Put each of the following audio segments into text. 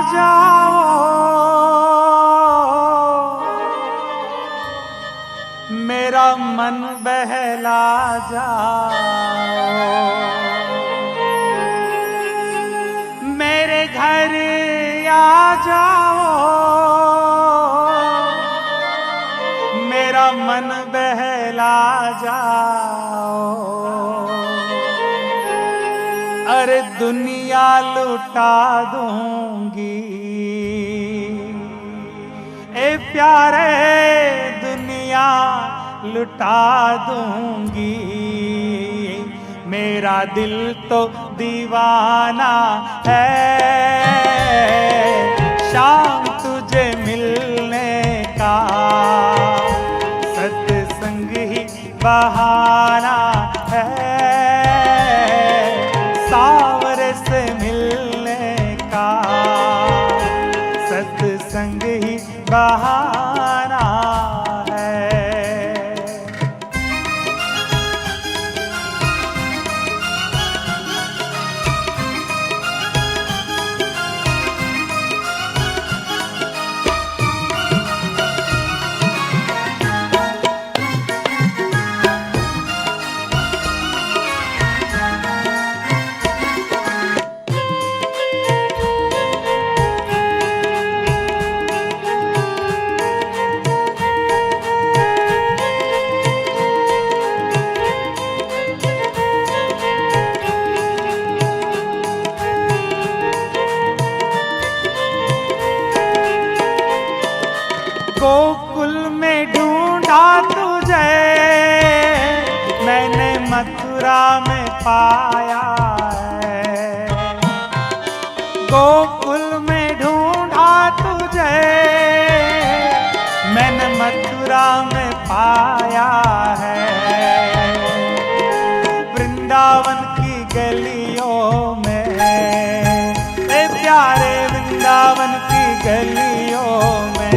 जाओ। मेरा मन बहला जाओ। मेरे घर आ जाओ। मेरा मन बहला जाओ। अरे दुनिया लुटा दूँगी। ए प्यारे, दुनिया लुटा दूँगी। मेरा दिल तो दीवाना है। शाम तुझे मिलने का सत्संग ही बहाना से मिलने का। सत्संग ही बहाना गलियों में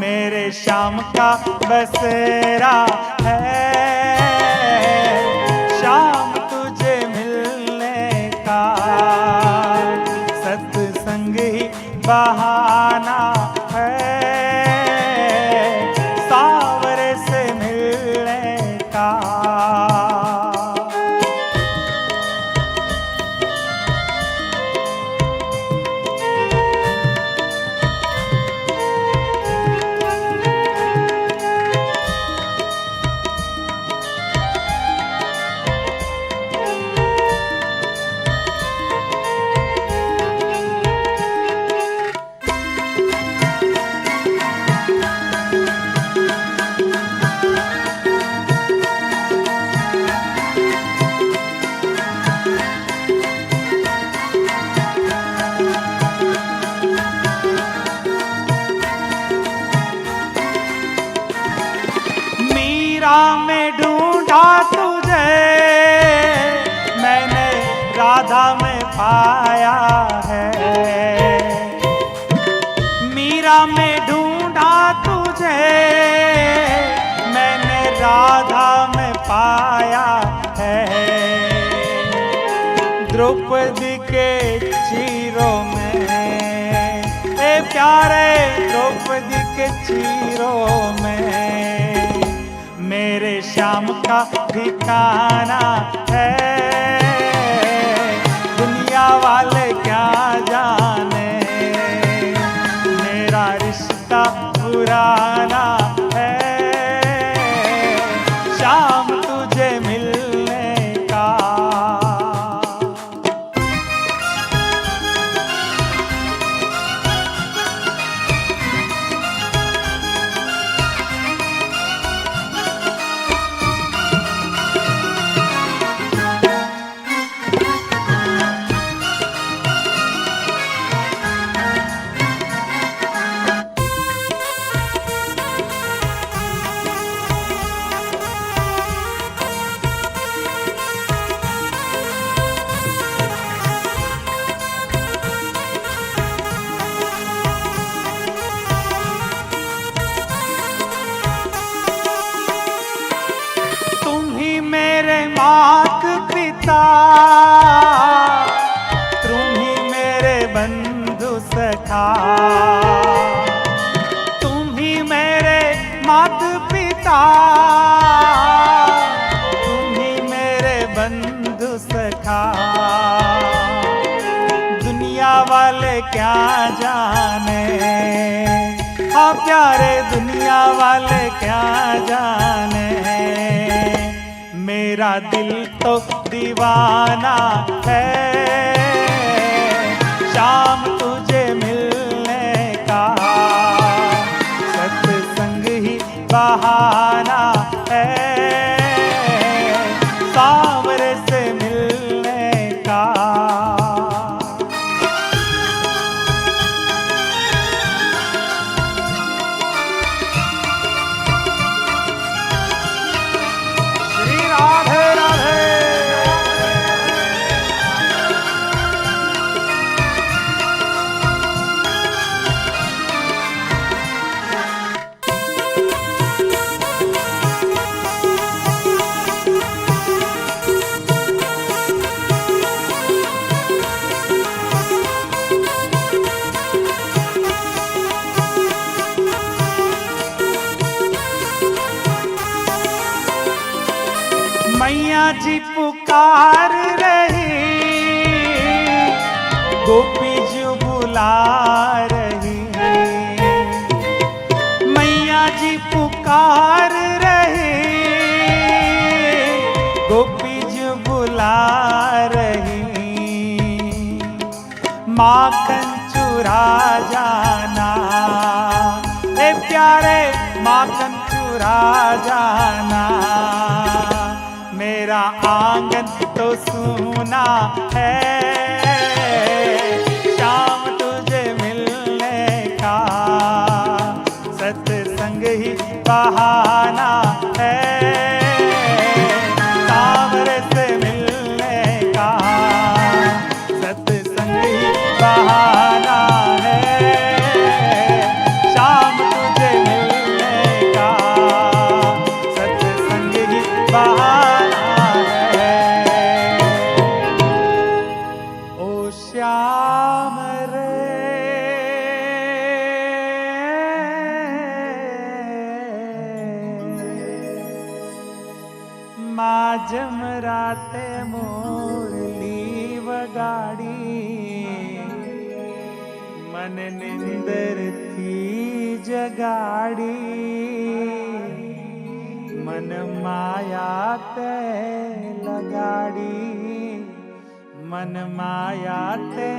मेरे शाम का बसेरा है। पाया है। मीरा, में ढूंढा तुझे। मैंने राधा में पाया है। द्रौपदी के चीरों में। ए प्यारे द्रौपदी के चीरों में। मेरे श्याम का ठिकाना है। दुनिया वाले क्या जाने? मेरा रिश्ता पुराना मेरा दिल तो दीवाना है। शाम तुझे मिलने का सत्संग ही बहाना सुना है। ते लगाड़ी, मन माया ते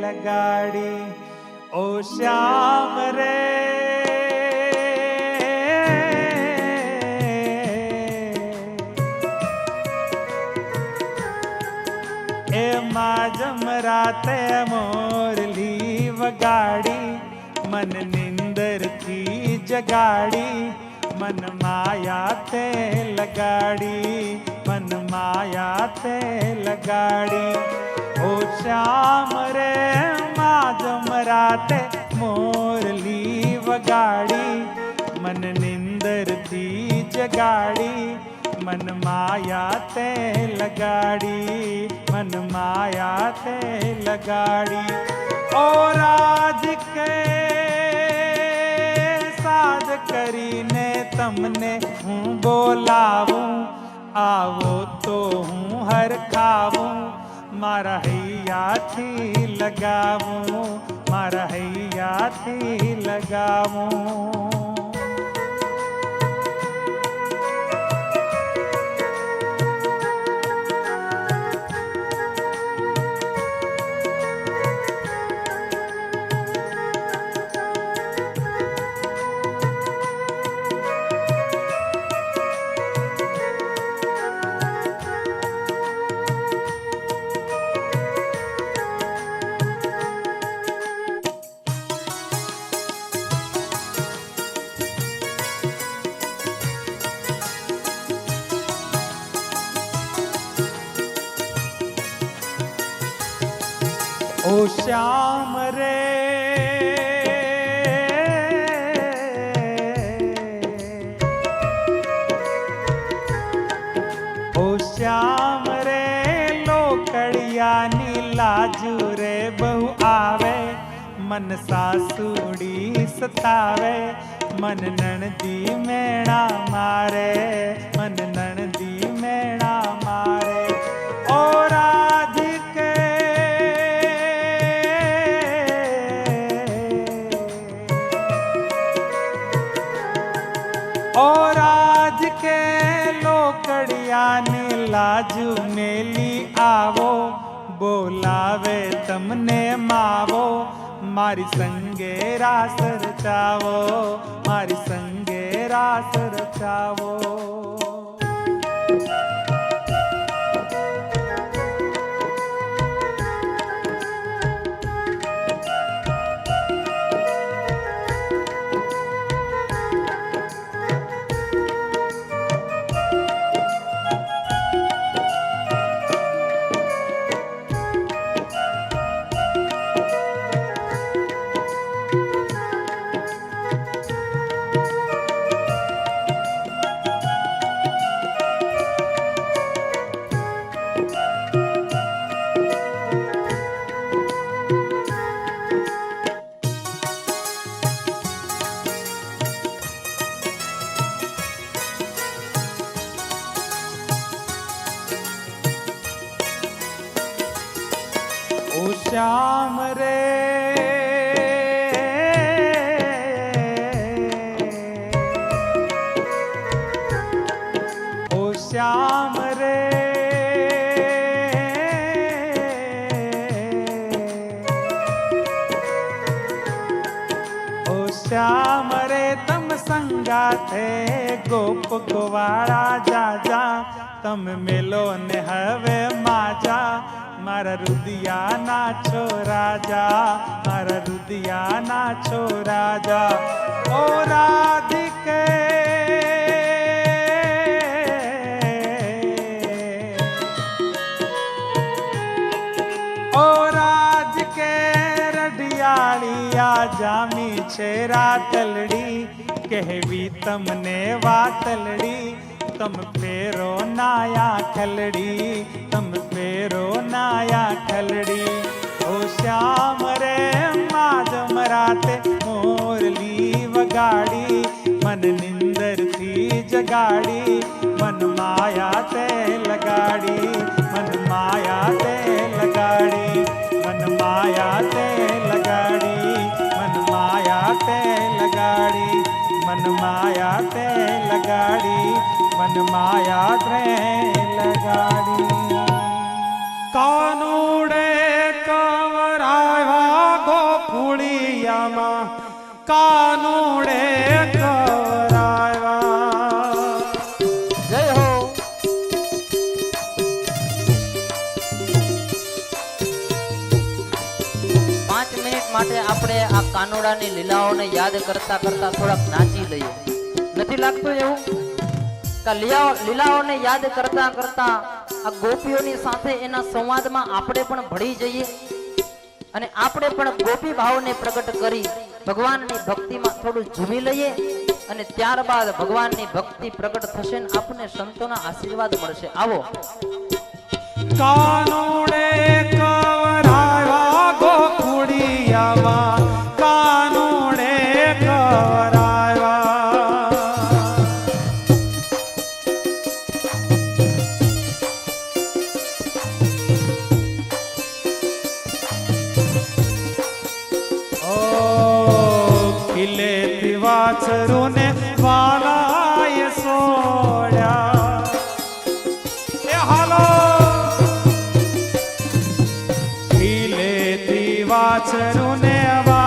लगाड़ी। ओ श्याम रे। ए माँ जमरा ते मोरली वगाड़ी मन निंदर थी जगाड़ी। માયા તે લગાડી મન માયા તે લગાડી ઓ શ્યામ રે માજમ રાતે મોરલી વગાડી મન નિંદરથી જગાડી મન માયા તે લગાડી મન માયા તે લગાડી ઓ રાજ કે સાદ કરીને તમને હું બોલાવું આવો તો હું હરખાવું મારા હૈયાથી લગાવું મારા હૈયાથી લગાવું मन सासुड़ी सतावे, मन ननदी मेणा मारे, मन ननदी मेणा मारे। ओ राधिके और राधिके लोकड़िया ने लाजू मेली आवो, बोलावे तमने मावो। મારી સંગે રાસ રચાવો મારી સંગે રાસ રચાવો સંગાથે ગોપ ગોવાળા જાજા તમે મેલો ને હવે માજા મારા રુદિયાના છો રાજા મારા રુદિયાના છો રાજા ઓ રાધિકે ઓ રાજ કે રઢિયાળિયા જામી છે રાતલડી કહેવી તમને વાતલડી તમ ફેરો નાયા ખલડી તમ ફેરો નાયા ખલડી ઓ શ્યામ રે માધમ રાતે મોરલી વગાડી. મન નિંદરથી જગાડી. મન માયા તે લગાડી. મન માયા તે લગાડી. મન માયા તે લગાડી. મન માયા તે લગાડી. મન માયા તે લગાડી મન માયા તે લગાડી. આ લીલાઓને યાદ કરતા કરતા થોડાક નાચી લઈએ નથી લાગતું એવું? લીલાઓને યાદ કરતા કરતા આ ગોપીઓની સાથે એના સંવાદમાં આપણે પણ ભળી જઈએ? અને આપણે પણ ગોપી ભાવને પ્રગટ કરી ભગવાનની ભક્તિમાં થોડું ઝૂમી લઈએ? અને ત્યારબાદ ભગવાનની ભક્તિ પ્રગટ થશે ને આપણને સંતોના આશીર્વાદ મળશે. આવો. કાનુડે वाचरुने वा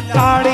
काड़े